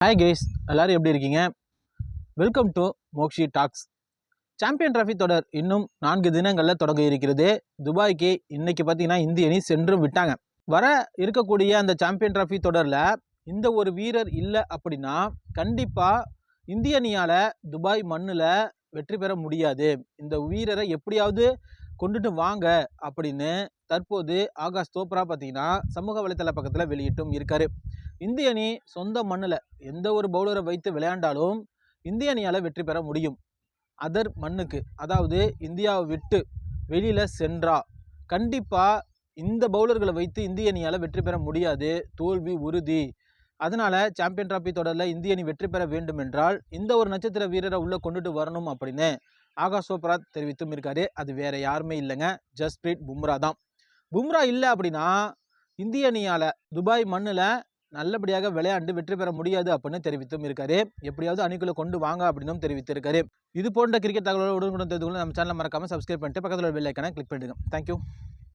Hi guys எல்லாரும் எப்படி இருக்கீங்க? Welcome to Mokshi talks champion trophy தொடர் இன்னும் நான்கு தினங்களில் தொடங்க இருக்கிறது. துபாய்க்கு இன்றைக்கி பார்த்தீங்கன்னா இந்திய அணி சென்றும் விட்டாங்க. வர இருக்கக்கூடிய அந்த சாம்பியன் டிராஃபி தொடரில் இந்த ஒரு வீரர் இல்லை அப்படின்னா கண்டிப்பாக இந்திய அணியால் துபாய் மண்ணில் வெற்றி பெற முடியாது. இந்த வீரரை எப்படியாவது கொண்டுட்டு வாங்க அப்படின்னு தற்போது ஆகாஷ் தோப்ரா பார்த்தீங்கன்னா சமூக வலைத்தள பக்கத்தில் வெளியிட்டும் இருக்காரு. இந்திய அணி சொந்த மண்ணில் எந்த ஒரு பவுலரை வைத்து விளையாண்டாலும் இந்திய அணியால் வெற்றி பெற முடியும். அதர் மண்ணுக்கு அதாவது இந்தியாவை விட்டு வெளியில் சென்றா கண்டிப்பாக இந்த பவுலர்களை வைத்து இந்திய அணியால் வெற்றி பெற முடியாது. தோல்வி உறுதி. அதனால் சாம்பியன் டிராஃபி தொடரில் இந்திய அணி வெற்றி பெற வேண்டும் என்றால் இந்த ஒரு நட்சத்திர வீரரை உள்ளே கொண்டுட்டு வரணும் அப்படின்னு ஆகாஷ் சோப்ரா தெரிவித்தும் இருக்காரு. அது வேற யாருமே இல்லைங்க. ஜஸ்பிரீத் பும்ரா தான். பும்ரா இல்லை அப்படின்னா இந்திய அணியால் துபாய் மண்ணில் நல்லபடியாக விளையாண்டு வெற்றி பெற முடியாது அப்படின்னு தெரிவித்தும் இருக்காரு. எப்படியாவது அணிக்குள்ள கொண்டு வாங்க அப்படின்னும் தெரிவித்திருக்காரு. இது போன்ற கிரிக்கெட் தகவலோடு உடனுக்குடன் தெரிந்து கொள்ள நம்ம சேனலை மறக்காம சப்ஸ்கிரைப் பண்ணிட்டு பக்கத்தில் பெல் ஐக்கானை கிளிக் பண்ணிடுங்க. தேங்க்யூ